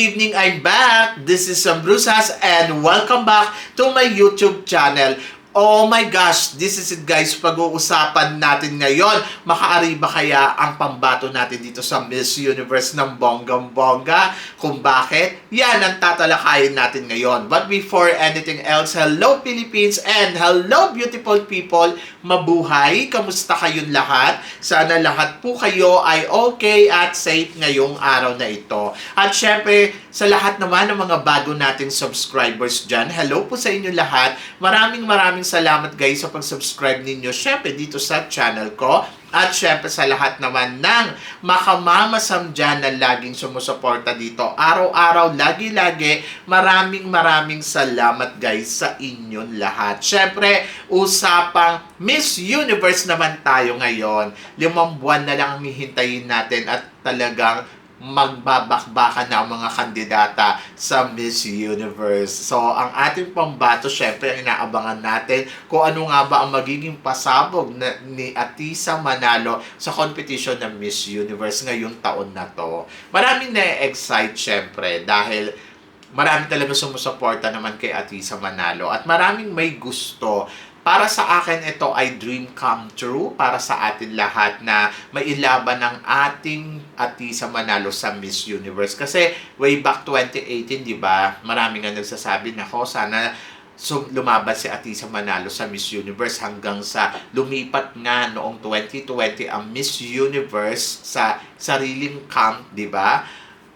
evening, I'm back! This is Sam Brusas and welcome back to my YouTube channel. Oh my gosh, this is it guys, pag-uusapan natin ngayon. Makaari ba kaya ang pambato natin dito sa Miss Universe ng bonggang-bongga? Kung bakit? Yan ang tatalakayin natin ngayon. But before anything else, hello Philippines and hello beautiful people. Mabuhay! Kamusta kayong lahat? Sana lahat po kayo ay okay at safe ngayong araw na ito. At syempre, sa lahat naman ng mga bago nating subscribers dyan, hello po sa inyo lahat. Maraming maraming salamat guys sa pag-subscribe ninyo. Syempre dito sa channel ko. At syempre sa lahat naman ng makamamasam dyan na laging sumusuporta dito. Araw-araw, lagi-lagi, maraming maraming salamat guys sa inyong lahat. Syempre, usapang Miss Universe naman tayo ngayon. Limang buwan na lang ang hihintayin natin at talagang magbabakbakan na ang mga kandidata sa Miss Universe. So, ang ating pambato, syempre, ang inaabangan natin kung ano nga ba ang magiging pasabog na, ni Atisa Manalo sa competition ng Miss Universe ngayong taon na to. Maraming na-excite, syempre, dahil marami talaga sumusuporta naman kay Atisa Manalo at maraming may gusto para sa akin ito ay dream come true para sa atin lahat na mailaban ng ating Atisa Manalo sa Miss Universe. Kasi way back 2018, di ba, marami nga nagsasabi na ko sana so, lumaban si Atisa Manalo sa Miss Universe hanggang sa lumipat nga noong 2020 ang Miss Universe sa sariling camp, di ba?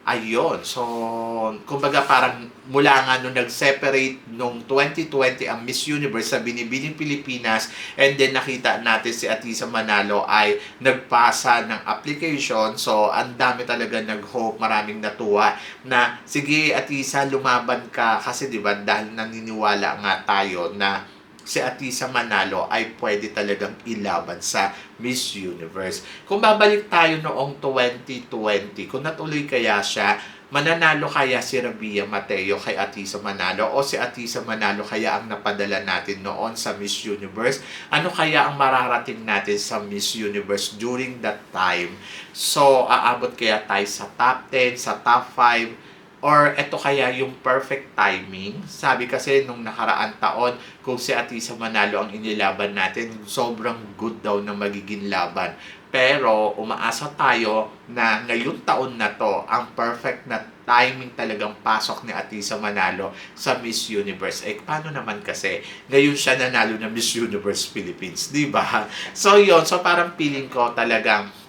Ayun. So, kumbaga parang mula nga nung nag-separate nung 2020 ang Miss Universe sa Binibining Pilipinas and then nakita natin si Atisa Manalo ay nagpasa ng application. So, ang dami talaga nag-hope, maraming natuwa na sige Atisa, lumaban ka kasi 'di ba dahil naniniwala nga tayo na si Atisa Manalo ay pwede talagang ilaban sa Miss Universe. Kung babalik tayo noong 2020, kung natuloy kaya siya, mananalo kaya si Rabia Mateo kay Atisa Manalo o si Atisa Manalo kaya ang napadala natin noon sa Miss Universe? Ano kaya ang mararating natin sa Miss Universe during that time? So, aabot kaya tayo sa top 10, sa top 5, Or ito kaya yung perfect timing? Sabi kasi nung nakaraan taon, kung si Atisa Manalo ang inilaban natin, sobrang good daw na magiging laban. Pero umaasa tayo na ngayong taon na to, ang perfect na timing talagang pasok ni Atisa Manalo sa Miss Universe. Eh, paano naman kasi? Ngayon siya nanalo na Miss Universe Philippines, di ba? So, yon So, parang feeling ko talagang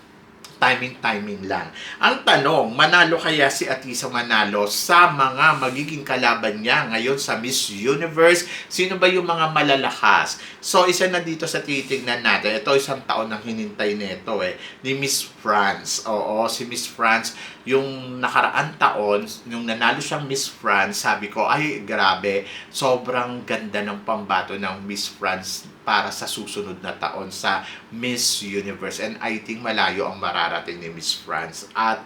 timing-timing lang. Ang tanong, manalo kaya si Atisa Manalo sa mga magiging kalaban niya ngayon sa Miss Universe? Sino ba yung mga malalakas? So, isa na dito sa titignan natin. Ito isang taon nang hinintay nito eh. Ni Miss France. Oo, si Miss France, yung nakaraan taon, yung nanalo siyang Miss France, sabi ko, ay grabe, sobrang ganda ng pambato ng Miss France para sa susunod na taon sa Miss Universe. And I think malayo ang mararating ni Miss France. At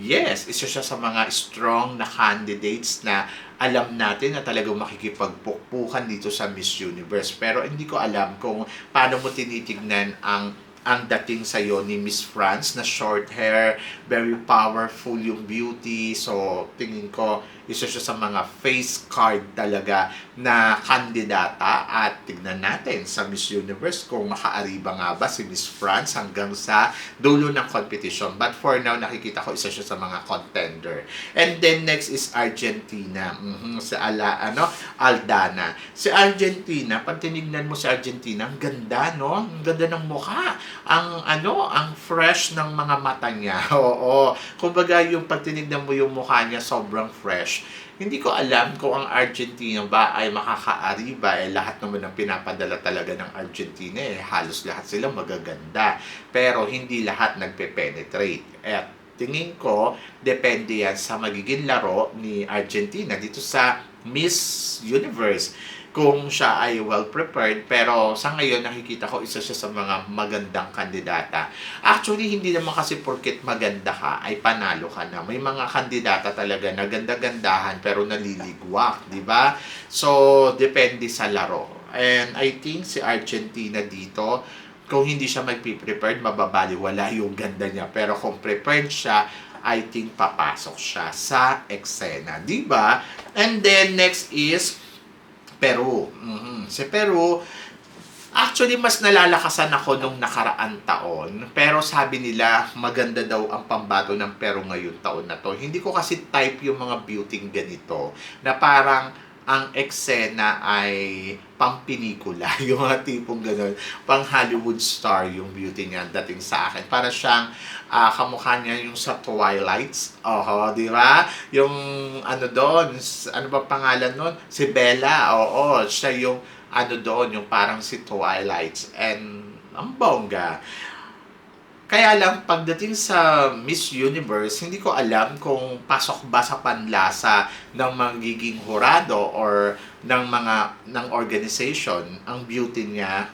yes, isa siya sa mga strong na candidates na alam natin na talagang makikipagpukpukan dito sa Miss Universe. Pero hindi ko alam kung paano mo tinitignan ang ang dating sa iyo ni Miss France na short hair, very powerful yung beauty. So, tingin ko, isa siya sa mga face card talaga na kandidata at tignan natin sa Miss Universe kung makaariba nga ba si Miss France hanggang sa dulo ng competition. But for now, nakikita ko isa siya sa mga contender. And then next is Argentina. Mm-hmm, si Ala, ano, Aldana. Si Argentina, pag tinignan mo si Argentina, ang ganda, no? Ang ganda ng mukha. Ang, ano, ang fresh ng mga mata niya. Oo. Kumbaga, yung pag tinignan mo yung mukha niya, sobrang fresh hindi ko alam kung ang Argentina ba ay makakaari ba. Eh, lahat naman ng pinapadala talaga ng Argentina, eh, halos lahat sila magaganda. Pero hindi lahat nagpe-penetrate. At tingin ko, depende yan sa magiging laro ni Argentina dito sa Miss Universe kung siya ay well prepared pero sa ngayon nakikita ko isa siya sa mga magandang kandidata. Actually hindi naman kasi porket maganda ka ay panalo ka na. May mga kandidata talaga na ganda-gandahan pero naliligwak, di ba? So depende sa laro. And I think si Argentina dito kung hindi siya magpe-prepared, mababaliwala yung ganda niya. Pero kung prepared siya, I think papasok siya sa eksena, di ba? And then next is Peru. Mhm. Si Peru, Actually, mas nalalakasan ako nung nakaraan taon. Pero sabi nila, maganda daw ang pambato ng Peru ngayon taon na to. Hindi ko kasi type yung mga beauty ganito. Na parang ang eksena ay pang pelikula. Yung mga tipong gano'n. Pang Hollywood star yung beauty niya dating sa akin. Para siyang ah, kamukha niya yung sa Twilights. Oho, di ba? Yung ano doon, ano ba pangalan nun? Si Bella. Oo, siya yung ano doon, yung parang si Twilights. And ang bongga. Kaya lang, pagdating sa Miss Universe, hindi ko alam kung pasok ba sa panlasa ng magiging hurado or ng mga ng organization ang beauty niya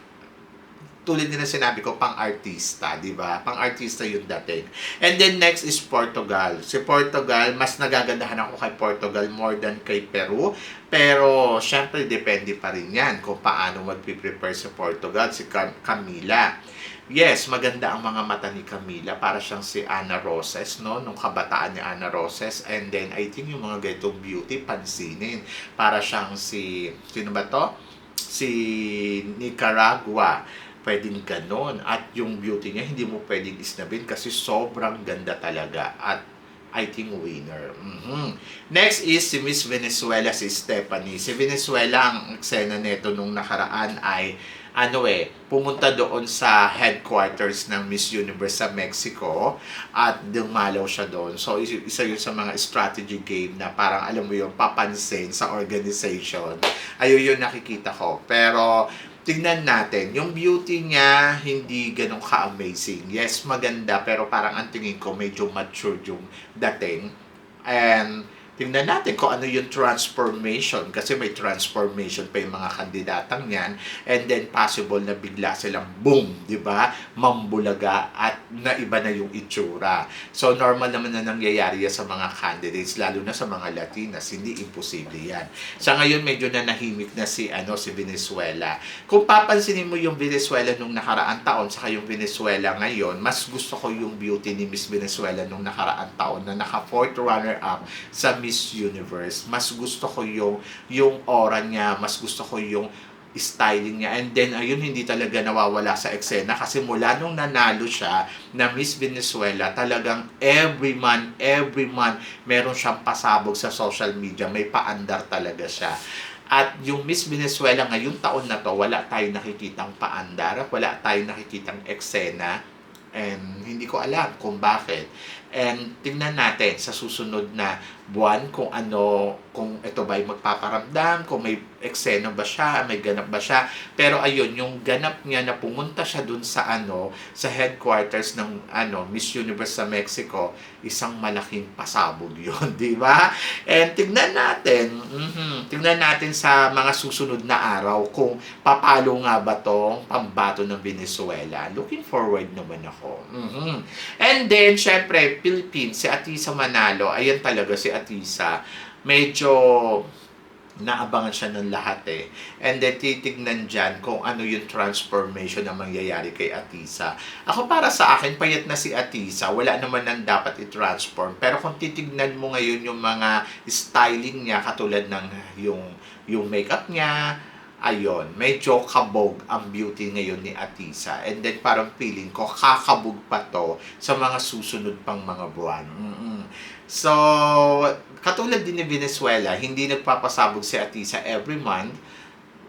tulad din na sinabi ko, pang-artista, di ba? Pang-artista yung dating. And then next is Portugal. Si Portugal, mas nagagandahan ako kay Portugal more than kay Peru. Pero, syempre, depende pa rin yan kung paano magpiprepare si Portugal, si Cam- Camila. Yes, maganda ang mga mata ni Camila. Para siyang si Ana Roses, no? Nung kabataan ni Ana Roses. And then, I think yung mga ganitong beauty, pansinin. Para siyang si, sino ba to? Si Nicaragua pwedeng ganon. At yung beauty niya, hindi mo pwedeng isnabin kasi sobrang ganda talaga. At I think winner. Mhm. Next is si Miss Venezuela, si Stephanie. Si Venezuela, ang eksena nito nung nakaraan ay ano eh, pumunta doon sa headquarters ng Miss Universe sa Mexico at dumalaw siya doon. So, is- isa yun sa mga strategy game na parang alam mo yung papansin sa organization. Ayun yung nakikita ko. Pero, tingnan natin, yung beauty niya hindi ganun ka-amazing. Yes, maganda, pero parang ang tingin ko medyo mature yung dating. And tingnan natin kung ano yung transformation kasi may transformation pa yung mga kandidatang yan and then possible na bigla silang boom, di ba? Mambulaga at naiba na yung itsura. So normal naman na nangyayari yan sa mga candidates lalo na sa mga Latinas, hindi imposible yan. Sa ngayon medyo na nahimik na si ano si Venezuela. Kung papansinin mo yung Venezuela nung nakaraang taon saka yung Venezuela ngayon, mas gusto ko yung beauty ni Miss Venezuela nung nakaraang taon na naka fourth runner up sa Miss Universe. Mas gusto ko yung yung aura niya, mas gusto ko yung styling niya. And then, ayun, hindi talaga nawawala sa eksena kasi mula nung nanalo siya na Miss Venezuela, talagang every month, every month, meron siyang pasabog sa social media. May paandar talaga siya. At yung Miss Venezuela ngayong taon na to, wala tayong nakikitang paandar, wala tayong nakikitang eksena. And hindi ko alam kung bakit. And tingnan natin sa susunod na buwan kung ano, kung ito ba ay magpaparamdam, kung may eksena ba siya, may ganap ba siya. Pero ayun, yung ganap niya na pumunta siya dun sa ano, sa headquarters ng ano, Miss Universe sa Mexico, isang malaking pasabog yun, di ba? And tingnan natin, mhm, tingnan natin sa mga susunod na araw kung papalo nga ba tong pambato ng Venezuela. Looking forward naman ako. Mhm. And then, syempre, Philippines, si Atisa Manalo, ayan talaga si Atisa, medyo naabangan siya ng lahat eh. And then titignan dyan kung ano yung transformation na mangyayari kay Atisa. Ako para sa akin, payat na si Atisa, wala naman nang dapat i-transform. Pero kung titignan mo ngayon yung mga styling niya, katulad ng yung, yung makeup niya, Ayon, medyo kabog ang beauty ngayon ni Atisa. And then parang feeling ko, kakabog pa to sa mga susunod pang mga buwan. Mm-mm. So, katulad din ni Venezuela, hindi nagpapasabog si Atisa every month.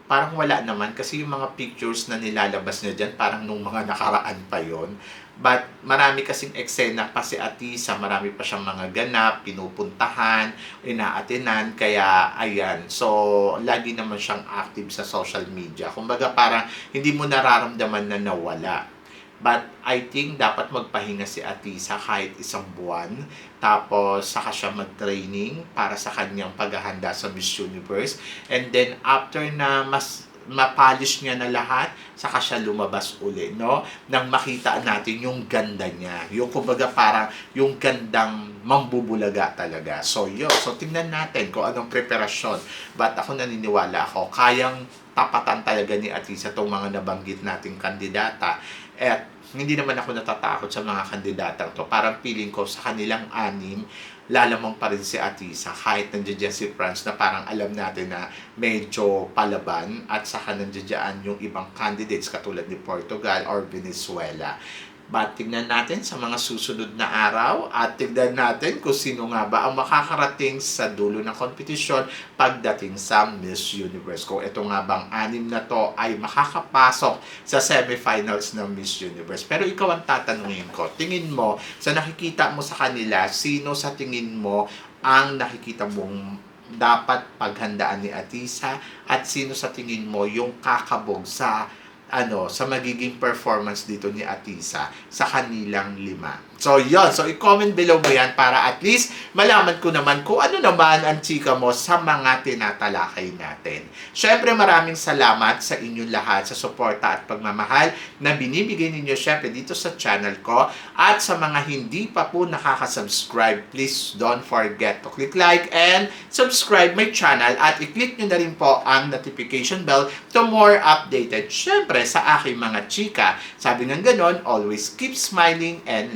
Parang wala naman kasi yung mga pictures na nilalabas niya dyan, parang nung mga nakaraan pa yon But marami kasing eksena pa si Atisa, marami pa siyang mga ganap, pinupuntahan, inaatinan, kaya ayan. So, lagi naman siyang active sa social media. Kumbaga parang hindi mo nararamdaman na nawala. But I think dapat magpahinga si Atisa kahit isang buwan. Tapos saka siya mag-training para sa kanyang paghahanda sa Miss Universe. And then after na mas mapolish niya na lahat, saka siya lumabas uli, no? Nang makita natin yung ganda niya. Yung kumbaga parang yung gandang mambubulaga talaga. So yun, so tingnan natin kung anong preparasyon. But ako naniniwala ako, kayang tapatan talaga ni Atisa itong mga nabanggit nating kandidata. At hindi naman ako natatakot sa mga kandidatang to. Parang feeling ko sa kanilang anim, lalamang pa rin si Atisa kahit nandiyan si France na parang alam natin na medyo palaban at saka nandiyan yung ibang candidates katulad ni Portugal or Venezuela. But tignan natin sa mga susunod na araw at tignan natin kung sino nga ba ang makakarating sa dulo ng kompetisyon pagdating sa Miss Universe. Kung ito nga bang anim na to ay makakapasok sa semifinals ng Miss Universe. Pero ikaw ang tatanungin ko, tingin mo, sa nakikita mo sa kanila, sino sa tingin mo ang nakikita mong dapat paghandaan ni Atisa at sino sa tingin mo yung kakabog sa ano sa magiging performance dito ni Atisa sa kanilang lima. So, yon So, i-comment below mo yan para at least malaman ko naman kung ano naman ang chika mo sa mga tinatalakay natin. Syempre, maraming salamat sa inyong lahat sa suporta at pagmamahal na binibigay ninyo syempre dito sa channel ko. At sa mga hindi pa po nakaka-subscribe, please don't forget to click like and subscribe my channel at i-click nyo na rin po ang notification bell to more updated syempre sa aking mga chika. Sabi ng ganon, always keep smiling and